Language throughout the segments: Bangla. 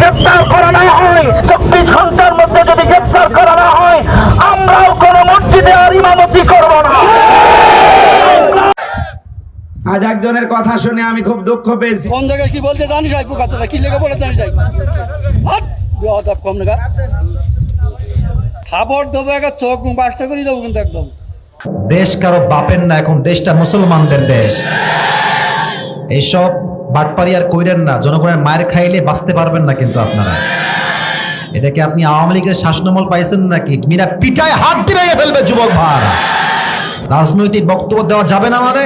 গ্রেপ্তার করা না হয় চব্বিশ ঘণ্টার মধ্যে যদি গ্রেপ্তার করা না হয় আমরাও কোনো মসজিদে আর ইমামতি করব না। আজ একজনের কথা শুনে আমি খুব দুঃখ পেয়েছি। কোন জায়গায় কি বলতে জানি যাই বুকাতে কি লেগে বলে জানি যাই হাট কম নাগা। খাবার দেবো একটা চোখ মুখ বাসটা করে দেবো কিন্তু একদম। দেশ কারও বাপের না এখন দেশটা মুসলমানদের দেশ। এইসব বাটপারি আর কইরেন না, জনগণের মায়ের খাইলে বাঁচতে পারবেন না কিন্তু আপনারা। এটাকে আপনি আওয়ামী লীগের শাসনমল পাইছেন নাকি? মিনা পিঠায় হাত দিয়ে ফেলবে যুবক ভাই রাজনৈতিক বক্তব্য দেওয়া যাবে না মানে?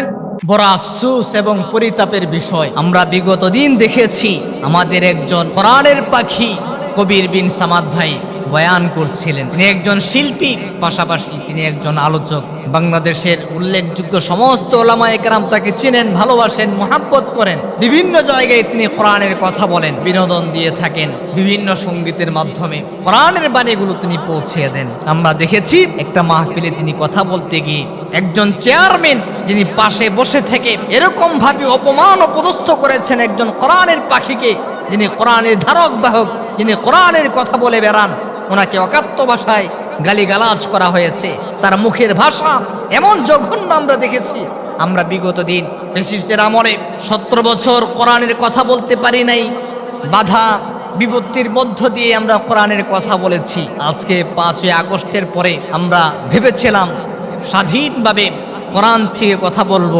বড় আফসুস এবং পরিতাপের বিষয়। আমরা বিগত দিন দেখেছি আমাদের একজন কোরআনের পাখি কবির বিন সামাদ ভাই। বয়ান করছিলেন। তিনি একজন শিল্পী, পাশাপাশি তিনি একজন আলোচক। বাংলাদেশের উল্লেখযোগ্য সমস্ত ওলামা একরাম তাকে চিনেন, ভালোবাসেন, মহাব্বত করেন। বিভিন্ন জায়গায় তিনি কোরআনের কথা বলেন, বিনোদন দিয়ে থাকেন। বিভিন্ন সঙ্গীতের মাধ্যমে কোরআনের বাণীগুলো তিনি পৌঁছে দেন। আমরা দেখেছি, একটা মাহফিলে তিনি কথা বলতে গিয়ে একজন চেয়ারম্যান যিনি পাশে বসে থেকে এরকম ভাবে অপমান ও পদস্থ করেছেন একজন কোরআনের পাখিকে, যিনি কোরআনের ধারক বাহক যিনি কোরআনের কথা বলে বেড়ান। ওনাকে অকাত্য ভাষায় গালিগালাজ করা হয়েছে। তার মুখের ভাষা এমন জঘন্য আমরা দেখেছি। আমরা বিগত দিন ফেসিস্টের আমলে সতেরো বছর কোরআনের কথা বলতে পারি নাই। বাধা বিপত্তির মধ্য দিয়ে আমরা কোরআনের কথা বলেছি। আজকে পাঁচই আগস্টের পরে আমরা ভেবেছিলাম স্বাধীনভাবে কোরআন থেকে কথা বলব,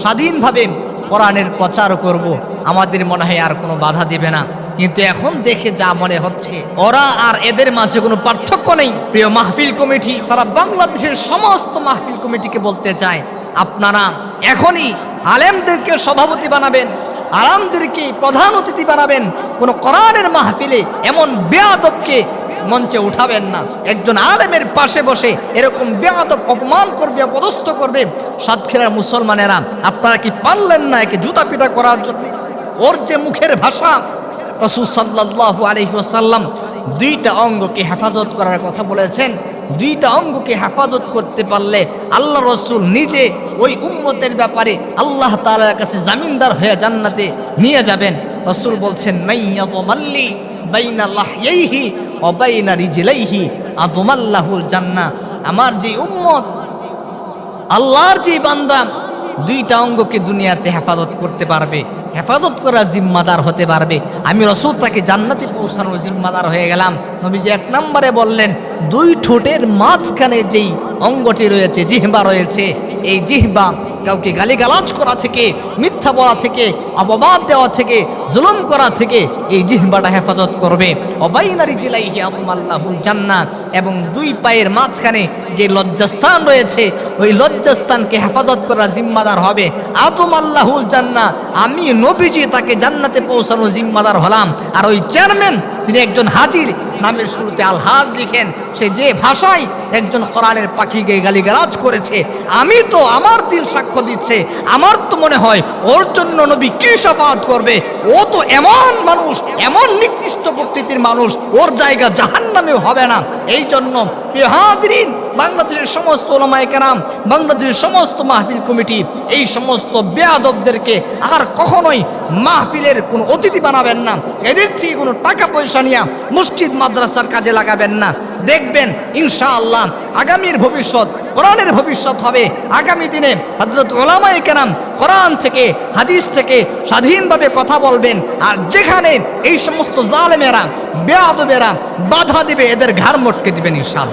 স্বাধীনভাবে কোরআনের প্রচার করব। আমাদের মনে হয় আর কোনো বাধা দেবে না। কিন্তু এখন দেখে যা মনে হচ্ছে। ওরা আর এদের মাঝে কোনো পার্থক্য নেই। প্রিয় মাহফিল কমিটি সারা বাংলাদেশের সমস্ত মাহফিল কমিটিকে বলতে চায়, আপনারা এখনই আলেমদেরকে সভাপতি বানাবেন, আরামদেরকে প্রধান অতিথি বানাবেন। কোনো কোরআনের মাহফিলে এমন বেয়াদবকে মঞ্চে উঠাবেন না। একজন আলেমের পাশে বসে এরকম বেয়াদব অপমান করবে, অপদস্থ করবে। সাতক্ষীরার মুসলমানেরা, আপনারা কি পারলেন না একে জুতা পিটা করার জন্য? ওর যে মুখের ভাষা রসুল সাল্লাহ আলহিহাসাল্লাম দুইটা অঙ্গকে হেফাজত করার কথা বলেছেন। দুইটা অঙ্গকে হেফাজত করতে পারলে আল্লাহ রসুল নিজে ওই উম্মতের ব্যাপারে আল্লাহ তালার কাছে জামিনদার হয়ে জান্নাতে নিয়ে যাবেন। রসুল বলছেন মাইয়াত মাল্লি বাইনা লাহইহি ও আদমাল্লাহুল জান্নাহ। আমার যে উম্মত, আল্লাহর যে বান্দা, দুইটা অঙ্গকে দুনিয়াতে হেফাজত করতে পারবে। হেফাজত করার জিম্মাদার হতে পারবে। আমি রসুল তাকে জান্নাতে পৌঁছানোর জিম্মাদার হয়ে গেলাম। নবীজি এক নম্বরে বললেন, দুই ঠোঁটের মাঝখানে যেই অঙ্গটি রয়েছে, জিহবা রয়েছে, এই জিহবা কাউকে গালিগালাজ করা থেকে, মিথ্যা বলা থেকে, অপবাদ দেওয়া থেকে, জুলুম করা থেকে এই জিহবাটা হেফাজত করবে। অবাইনারি জিলাইহি আল্লাহুল জান্না এবং দুই পায়ের মাঝখানে যে লজ্জাস্থান রয়েছে, ওই লজ্জাস্থানকে হেফাজত করা জিম্মাদার হবে। আদম আল্লাহুল জান্না আমি নবীজি তাকে জান্নাতে পৌঁছানো জিম্মাদার হলাম। আর ওই চেয়ারম্যান, তিনি একজন হাজির নামের শুরুতে আলহাজ লিখেন, সে যে ভাষায় একজন কোরআনের পাখিকে গালিগালাজ করেছে, আমি তো আমার দিল সাক্ষ্য দিচ্ছে, আমার তো মনে হয় ওর জন্য নবী কি সাফাত করবে, ও তো এমন মানুষ, এমন নিকৃষ্ট প্রকৃতির মানুষ, ওর জায়গা জাহান নামেও হবে না। এই জন্য পেহাদিন বাংলাদেশের সমস্ত ওলামায় কেরাম, বাংলাদেশের সমস্ত মাহফিল কমিটি, এই সমস্ত বেয়াদবদেরকে আর কখনোই মাহফিলের কোনো অতিথি বানাবেন না। এদের থেকে কোনো টাকা পয়সা নিয়ে মসজিদ, মাদ্রাসার কাজে লাগাবেন না। দেখবেন, ইনশাআল্লাহ, আগামীর ভবিষ্যৎ, কোরআনের ভবিষ্যৎ হবে। আগামী দিনে হজরত ওলামায় কেরাম কোরআন থেকে, হাদিস থেকে স্বাধীনভাবে কথা বলবেন। আর যেখানে এই সমস্ত জালেমেরা, বেয়াদবেরা বাধা দিবে, এদের ঘাড় মটকে দিবেন ইনশাআল্লাহ।